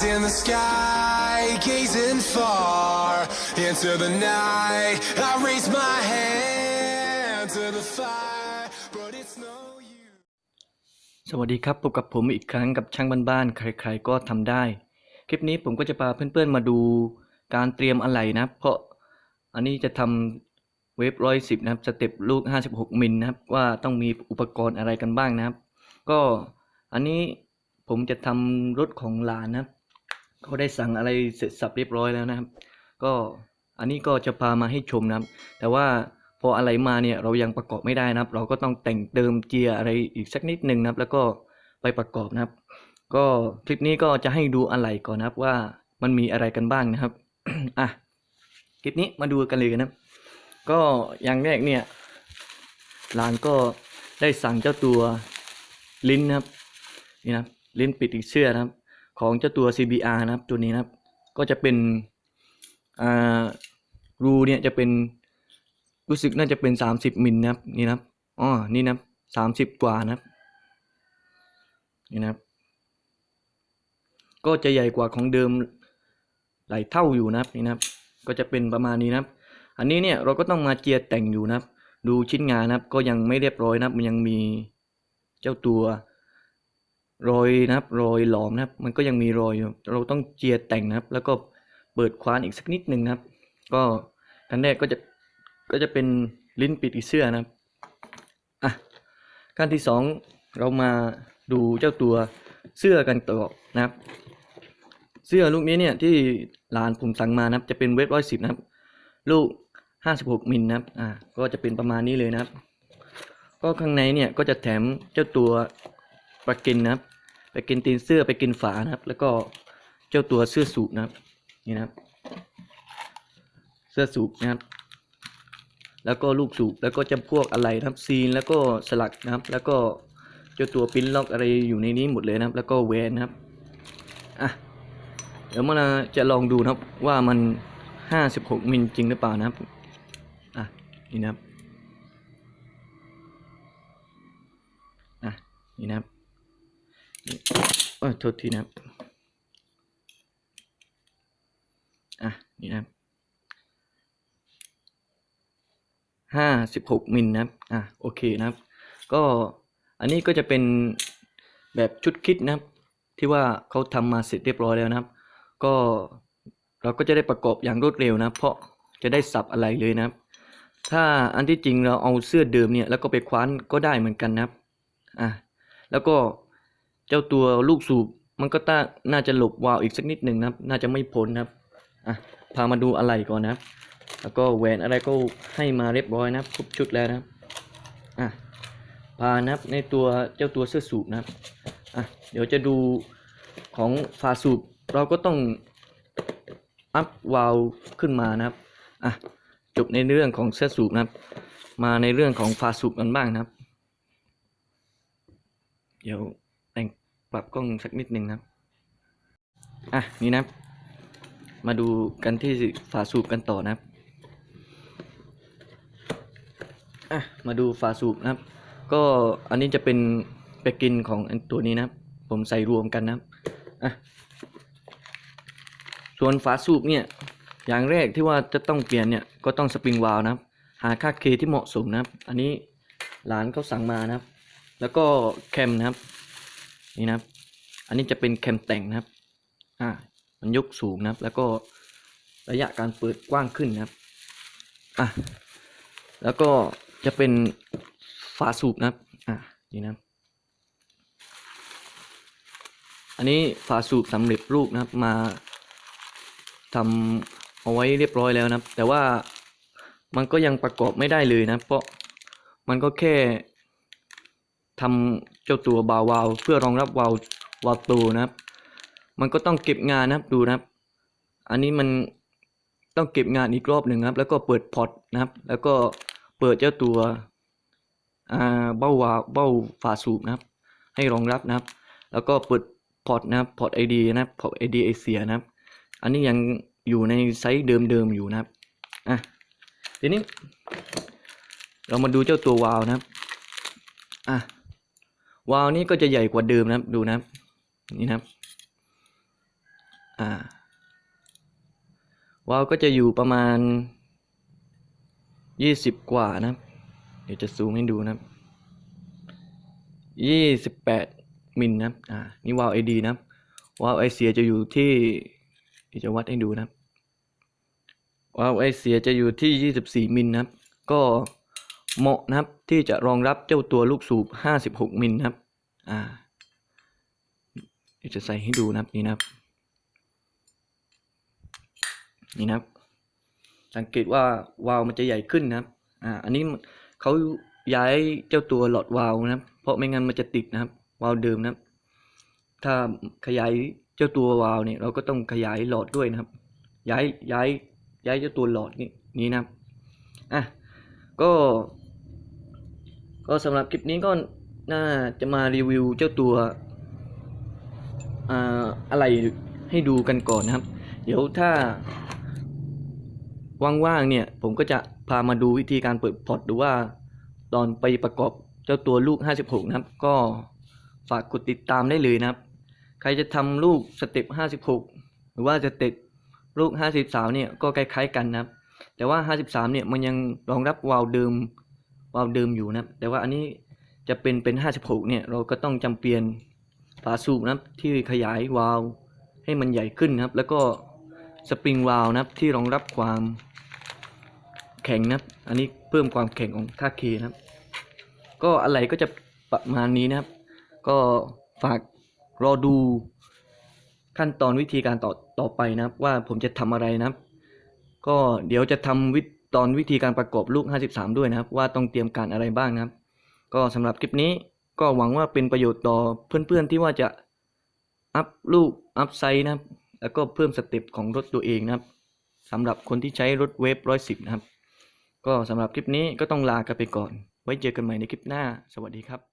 Eyes in the sky, gazing far into the night. I raise my hand to the fire, but it's no use. สวัสดีครับพบกับผมอีกครั้งกับช่างบ้านๆใครๆก็ทำได้ คลิปนี้ผมก็จะพาเพื่อนๆมาดูการเตรียมอะไหล่นะ เพราะอันนี้จะทำเวฟร้อยสิบนะครับสเต็ปลูก 56 มิลนะครับ ว่าต้องมีอุปกรณ์อะไรกันบ้างนะครับ ก็อันนี้ผมจะทำรถของหลานนะครับ เขาได้สั่งอะไรเสร็จสับเรียบร้อยแล้วนะครับ ก็อันนี้ก็จะพามาให้ชมนะครับ แต่ว่าพออะไรมาเนี่ยเรายังประกอบไม่ได้นะครับ เราก็ต้องแต่งเติมเจียอะไรอีกสักนิดหนึ่งนะครับ แล้วก็ไปประกอบนะครับ ก็คลิปนี้ก็จะให้ดูอะไรก่อนนะครับว่ามันมีอะไรกันบ้างนะครับอะคลิปนี้มาดูกันเลยนะครับก็อย่างแรกเนี่ยร้านก็ได้สั่งเจ้าตัวลิ้นนะครับนี่นะลิ้นปิดอีกเสื้อนะครับ ของเจ้าตัว CBR นะครับ ตัวนี้นะครับ ก็จะเป็นอ่ารูเนี่ยจะเป็นรู้สึกน่าจะเป็นสามสิบมิลนะครับนี่นะครับอ๋อนี่นะครับสามสิบกว่านะครับนี่นะครับ ก็จะใหญ่กว่าของเดิมหลายเท่าอยู่นะครับนี่นะครับ ก็จะเป็นประมาณนี้นะครับ อันนี้เนี่ยเราก็ต้องมาเจียร์แต่งอยู่นะครับ ดูชิ้นงานนะครับ ก็ยังไม่เรียบร้อยนะครับ มันยังมีเจ้าตัว รอยนะครับรอยหลอมนะครับ มันก็ยังมีรอยอยู่เราต้องเจียแต่งนะครับ แล้วก็เปิดคว้านอีกสักนิดหนึ่งนะครับ ก็ขั้นแรกก็จะก็จะเป็นลิ้นปิดอีเสื้อนะครับอะขั้นที่สองเรามาดูเจ้าตัวเสื้อกันต่อนะครับ เสื้อลูกนี้เนี่ยที่หลานผมสั่งมานะครับ จะเป็นเวทร้อยสิบนะครับ ลูกห้าสิบหกมิลนะครับอ่าก็จะเป็นประมาณนี้เลยนะครับ ก็ข้างในเนี่ยก็จะแถมเจ้าตัวประกินนะครับ ไปกินตีนเสื้อไปกินฝานะครับ แล้วก็เจ้าตัวเสื้อสูบนะครับ นี่นะครับ เสื้อสูบนะครับ แล้วก็ลูกสูบแล้วก็จะพวกอะไรนะครับ ซีนแล้วก็สลักนะครับ แล้วก็เจ้าตัวปิ้นล็อกอะไรอยู่ในนี้หมดเลยนะครับ แล้วก็แวนนะครับอะเดี๋ยวมันจะลองดูนะครับว่ามันห้าสิบหกมิลจริงหรือเปล่านะครับอะนี่นะครับอะนี่นะครับ นี่เออโทษทีนะครับ อะ นี่นะครับห้าสิบหกมิลนะครับ อะ โอเคนะครับ ก็อันนี้ก็จะเป็นแบบชุดคิดนะครับ ที่ว่าเขาทำมาเสร็จเรียบร้อยแล้วนะครับ ก็เราก็จะได้ประกอบอย่างรวดเร็วนะ เพราะจะได้สับอะไรเลยนะครับ ถ้าอันที่จริงเราเอาเสื้อเดิมเนี่ยแล้วก็ไปคว้านก็ได้เหมือนกันนะครับ อะ แล้วก็ เจ้าตัวลูกสูบมันก็ต้าน่าจะหลบวาล์วอีกสักนิดหนึ่งนะครับ น่าจะไม่พ้นนะครับอะพามาดูอะไรก่อนนะครับ แล้วก็แหวนอะไรก็ให้มาเรียบร้อยนะครับครบชุดแล้วนะครับอะพานะครับในตัวเจ้าตัวเสื้อสูบนะครับอะเดี๋ยวจะดูของฝาสูบเราก็ต้องอัพวาล์วขึ้นมานะครับอะจบในเรื่องของเสื้อสูบนะครับ มาในเรื่องของฝาสูบกันบ้างนะครับ เดี๋ยว ปรับกล้องสักนิดหนึ่งนะครับอะนี่นะมาดูกันที่ฝาสูบกันต่อนะครับอะมาดูฝาสูบนะครับ ก็อันนี้จะเป็นแปกกินของอตัวนี้นะครับ ผมใส่รวมกันนะครับอะส่วนฝาสูบเนี่ยอย่างแรกที่ว่าจะต้องเปลี่ยนเนี่ยก็ต้องสปริงวาล์วนะครับหาค่าเคที่เหมาะสมนะครับ อันนี้หลานเขาสั่งมานะครับ แล้วก็แคมนะครับ นี่นะครับ อันนี้จะเป็นแคมแต่งนะครับ อ่า มันยกสูงนะครับ แล้วก็ระยะการเปิดกว้างขึ้นนะครับ อะ แล้วก็จะเป็นฝาสูบนะครับ อะ นี่นะครับ อันนี้ฝาสูบสำเร็จรูปนะครับ มาทำเอาไว้เรียบร้อยแล้วนะครับ แต่ว่ามันก็ยังประกอบไม่ได้เลยนะ เพราะมันก็แค่ทำเจ้าตัวบาวาวเพื่อรองรับวาววาวตัวนะครับ มันก็ต้องเก็บงานนะครับดูนะครับ อันนี้มันต้องเก็บงานอีกรอบหนึ่งครับ แล้วก็เปิดพอร์ตนะครับ แล้วก็เปิดเจ้าตัวอ่าเบ้าวาวเบ้าฝาสูบนะครับ ให้รองรับนะครับ แล้วก็เปิดพอร์ตนะครับพอร์ตไอเดียนะครับพอร์ตไอเดียเอเชียนะครับ อันนี้ยังอยู่ในไซส์เดิมๆอยู่นะครับอะทีนี้เรามาดูเจ้าตัววาวนะครับ อะ วาล์วนี้ก็จะใหญ่กว่าเดิมนะครับ ดูนะครับ นี่นะครับ อ่า วาล์วก็จะอยู่ประมาณยี่สิบกว่านะครับ เดี๋ยวจะซูมให้ดูนะครับยี่สิบแปดมิลนะครับ อ่า นี่วาล์วไอดีนะครับ วาล์วไอเสียจะอยู่ที่เดี๋ยวจะวัดให้ดูนะครับ วาล์วไอเสียจะอยู่ที่ยี่สิบสี่มิลนะครับ ก็ เหมาะนะครับที่จะรองรับเจ้าตัวลูกสูบห้าสิบหกมิลนะครับ อ่าเดี๋ยวจะใส่ให้ดูนะครับนี่นะครับ นี่นะครับ สังเกตว่าวาล์วมันจะใหญ่ขึ้นนะครับ อ่า อันนี้เขาย้ายเจ้าตัวหลอดวาล์วนะครับ เพราะไม่งั้นมันจะติดนะครับ วาล์วเดิมนะครับ ถ้าขยายเจ้าตัววาล์วเนี่ยเราก็ต้องขยายหลอดด้วยนะครับ ย้ายย้ายย้ายเจ้าตัวหลอดนี่นี้นะครับ อะ ก็ ก็สำหรับคลิปนี้ก็น่าจะมารีวิวเจ้าตัวอะไรให้ดูกันก่อนนะครับ เดี๋ยวถ้าว่างๆเนี่ย ผมก็จะพามาดูวิธีการเปิดพอร์ตหรือว่าตอนไปประกอบเจ้าตัวลูก 56 นะครับ ก็ฝากกดติดตามได้เลยนะครับ ใครจะทำลูกสเต็ป 56 หรือว่าสเต็ปลูก 53 เนี่ยก็คล้ายๆกันนะครับ แต่ว่า 53 เนี่ยมันยังรองรับวาล์วเดิม วาล์วเดิมอยู่นะครับแต่ว่าอันนี้จะเป็นเป็น 56 เนี่ยเราก็ต้องจำเปลี่ยนฝาสูบนะที่ขยายวาล์วให้มันใหญ่ขึ้นนะครับ แล้วก็สปริงวาล์วนะที่รองรับความแข็งนะอันนี้เพิ่มความแข็งของท่าเคนะครับ ก็อะไรก็จะประมาณนี้นะครับ ก็ฝากรอดูขั้นตอนวิธีการต่อต่อไปนะครับ ว่าผมจะทำอะไรนะครับ ก็เดี๋ยวจะทำวิ ตอนวิธีการประกอบลูก 53 ด้วยนะครับ ว่าต้องเตรียมการอะไรบ้างนะครับ ก็สำหรับคลิปนี้ก็หวังว่าเป็นประโยชน์ต่อเพื่อนๆที่ว่าจะอัพลูกอัพไซส์นะครับ แล้วก็เพิ่มสเต็ปของรถตัวเองนะครับสำหรับคนที่ใช้รถเวฟร้อยสิบนะครับ ก็สำหรับคลิปนี้ก็ต้องลากันไปก่อน ไว้เจอกันใหม่ในคลิปหน้า สวัสดีครับ